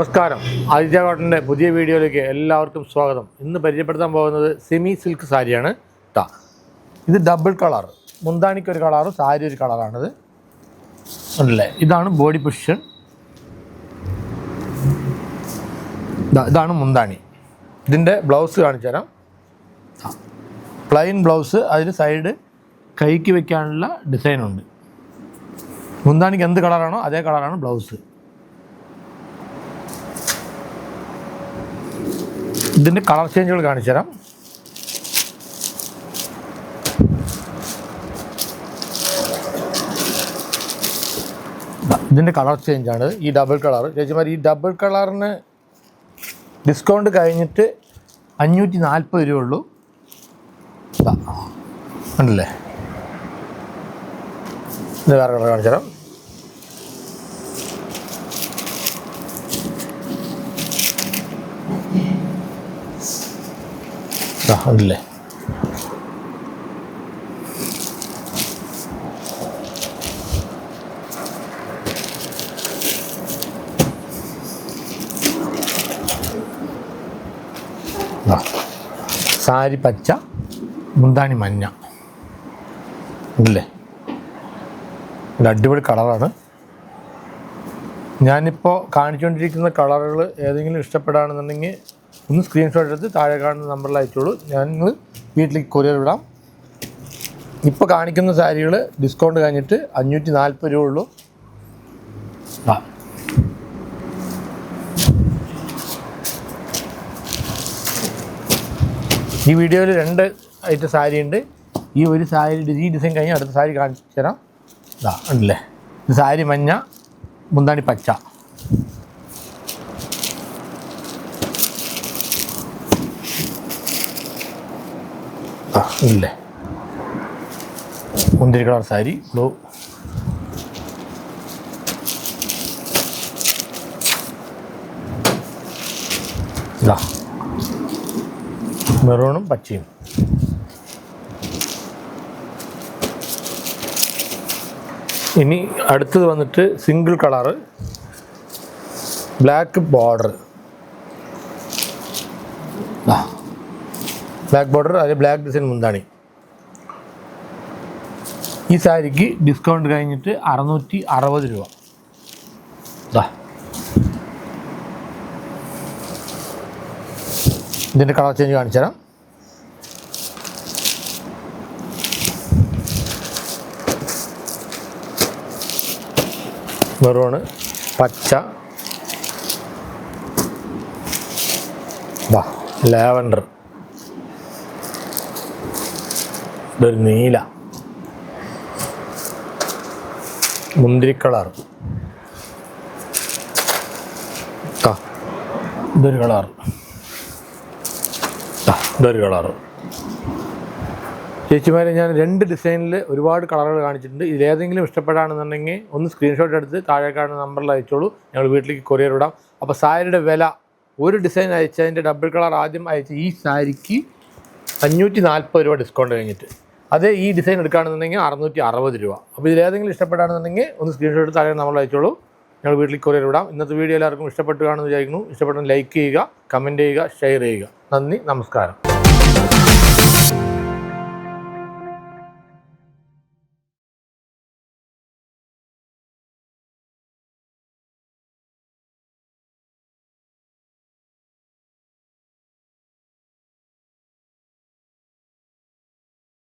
നമസ്കാരം. ആദിത്യ കോട്ടന്റെ പുതിയ വീഡിയോയിലേക്ക് എല്ലാവർക്കും സ്വാഗതം. ഇന്ന് പരിചയപ്പെടുത്താൻ പോകുന്നത് സെമി സിൽക്ക് സാരിയാണ്. താ ഇത് ഡബിൾ കളർ മുന്താണിക്ക് ഒരു കളറും സാരി ഒരു കളറാണിത് അല്ലേ? ഇതാണ് ബോഡി പൊസിഷൻ ഇതാണ് മുന്താണി. ഇതിന്റെ ബ്ലൗസ് കാണിച്ചു തരാം. പ്ലെയിൻ ബ്ലൗസ് അതിൽ സൈഡ് കൈക്ക് വെക്കാനുള്ള ഡിസൈനുണ്ട് മുന്താണിക്ക് എന്ത് കളറാണോ അതേ കളറാണ് ബ്ലൗസ് ഇതിന്റെ കളർ ചേഞ്ചുകൾ കാണിച്ചു തരാം. ഇതിന്റെ കളർ ചേഞ്ചാണ്. ഈ ഡബിൾ കളർ ചേച്ചിമാർ ഈ ഡബിൾ കളറിന് ഡിസ്കൗണ്ട് കഴിഞ്ഞിട്ട് അഞ്ഞൂറ്റി നാൽപ്പത് രൂപ ഉള്ളൂ ഉണ്ടല്ലേ? ഇത് വേറെ കളർ കാണിച്ചു തരാം. ഉണ്ടല്ലേ സാരി പച്ച മുന്താണി മഞ്ഞ. ഇല്ലേ ഇത് അടിപൊളി കളറാണ്. ഞാനിപ്പോൾ കാണിച്ചുകൊണ്ടിരിക്കുന്ന കളറുകൾ ഏതെങ്കിലും ഇഷ്ടപ്പെടുകയാണെന്നുണ്ടെങ്കിൽ ഒന്ന് സ്ക്രീൻഷോട്ട് എടുത്ത് താഴെ കാണുന്ന നമ്പറിൽ അയച്ചോളൂ. ഞാൻ നിങ്ങൾ വീട്ടിലേക്ക് കൊറിയർ വിടാം. ഇപ്പോൾ കാണിക്കുന്ന സാരികൾ ഡിസ്കൗണ്ട് കഴിഞ്ഞിട്ട് അഞ്ഞൂറ്റി നാൽപ്പത് രൂപ ഉള്ളൂ. ആ. ഈ വീഡിയോയിൽ രണ്ട് ഐറ്റം സാരി ഉണ്ട്. ഈ ഒരു സാരി ഈ ഡിസൈൻ കഴിഞ്ഞ് അടുത്ത സാരി കാണിച്ചു തരാം. ഇതാ ഉണ്ടല്ലേ? സാരി മഞ്ഞ മുന്താണി പച്ച. ഇല്ലേ? മുന്തിരി കളർ സാരി ബ്ലൂ. ഇതാ. മെറൂണും പച്ചയും. ഇനി അടുത്തത് വന്നിട്ട് single colour black border. Black border അതിൽ ബ്ലാക്ക് ഡിസൈൻ മുന്താണി. ഈ സാരിക്ക് ഡിസ്കൗണ്ട് കഴിഞ്ഞിട്ട് അറുന്നൂറ്റി അറുപത് രൂപ. ഇതിന്റെ കളർ ചേഞ്ച് കാണിച്ചു തരാം മെറൂണ് പച്ച. ലാവൻഡർ. ഇതൊരു നീല. മുന്തിരി കളർ. ഇതൊരു കളർ. ഇതൊരു കളർ. ചേച്ചിമാരെ ഞാൻ രണ്ട് ഡിസൈനിൽ ഒരുപാട് കളറുകൾ കാണിച്ചിട്ടുണ്ട്. ഇതിലേതെങ്കിലും ഇഷ്ടപ്പെടാണെന്നുണ്ടെങ്കിൽ ഒന്ന് സ്ക്രീൻഷോട്ട് എടുത്ത് താഴെ കാണുന്ന നമ്പറിൽ അയച്ചോളൂ. ഞങ്ങൾ വീട്ടിലേക്ക് കൊറിയർ ഇടാം അപ്പോൾ സാരിയുടെ വില ഒരു ഡിസൈൻ അയച്ചതിന്റെ ഡബിൾ കളർ ആദ്യം അയച്ച ഈ സാരിക്ക് അഞ്ഞൂറ്റി നാൽപ്പത് രൂപ ഡിസ്കൗണ്ട് കഴിഞ്ഞിട്ട്. അതേ ഈ ഡിസൈൻ എടുക്കുകയാണെന്നുണ്ടെങ്കിൽ അറുന്നൂറ്റി അറുപത് രൂപ. അപ്പോൾ ഇതിലേതെങ്കിലും ഇഷ്ടപ്പെടുകയാണെന്നുണ്ടെങ്കിൽ ഒന്ന് സ്ക്രീൻഷോട്ട് എടുത്ത് നമ്മൾ അയച്ചോളൂ. ഞങ്ങൾ വീട്ടിൽ കൊറിയർ വിടാം ഇന്നത്തെ വീഡിയോ എല്ലാവർക്കും ഇഷ്ടപ്പെട്ടു കാണുമെന്ന് വിചാരിക്കുന്നു. ഇഷ്ടപ്പെട്ടെന്ന് ലൈക്ക് ചെയ്യുക കമന്റ് ചെയ്യുക ഷെയർ ചെയ്യുക. നന്ദി നമസ്കാരം.